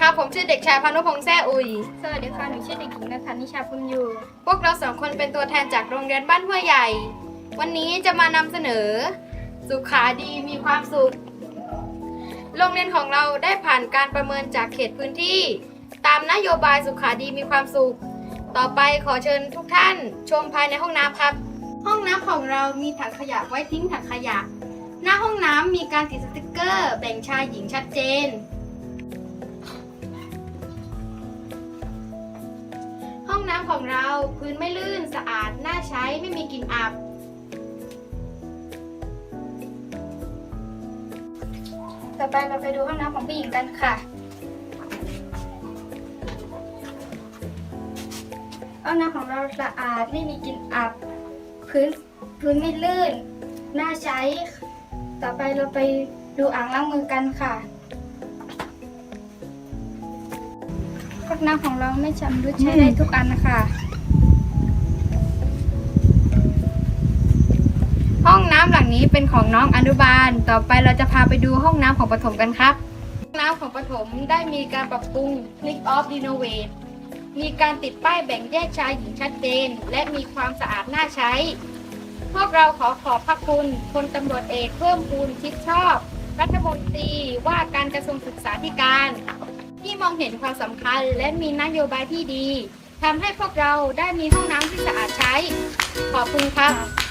ครับ ผมชื่อเด็กชายพานุพงษ์แซ่อุย สวัสดีค่ะ หนูชื่อเด็กหญิงนัทธานิชาพุมอยู่ พวกเราสองคนเป็นตัวแทนจากโรงเรียนบ้านห้วยใหญ่ วันนี้จะมานำเสนอ สุขาดีมีความสุข โรงเรียนของเราได้ผ่านการประเมินจากเขตพื้นที่ ตามนโยบายสุขาดีมีความสุข ต่อไปขอเชิญทุกท่าน ชมภายในห้องน้ำครับ ห้องน้ำของเรามีถังขยะไว้ทิ้งถังขยะ หน้าห้องน้ำมีการติดสติกเกอร์ แบ่งชายหญิงชัดเจน องน้ำของเราพื้นไม่ลื่นสะอาดน่าใช้ไม่มีกลิ่นอับ ต่อไปเราไปดูห้องน้ำของผู้หญิงกันค่ะ ห้องน้ำของเราสะอาดไม่มีกลิ่นอับ พื้นพื้นไม่ลื่น น่าใช้ ต่อไปเราไปดูอ่างล้างมือกันค่ะ ห้องน้ำของเราไม่ชำรุดใช้ได้ทุกอันนะคะห้องน้ำหลังนี้เป็นของน้องอนุบาล ต่อไปเราจะพาไปดูห้องน้ำของปฐมกันครับ ห้องน้ำของปฐมได้มีการปรับปรุง Click off Renovate มีการติดป้ายแบ่งแยกชายหญิงชัดเจน และมีความสะอาดน่าใช้ พวกเราขอขอบพระคุณพลตำรวจเอกเพิ่มพูนชิดชอบ รัฐมนตรีว่าการกระทรวงศึกษาธิการ ที่มองเห็นความสำคัญและมีนโยบายที่ดีทำให้พวกเราได้มีห้องน้ำที่สะอาดใช้ ขอบคุณครับ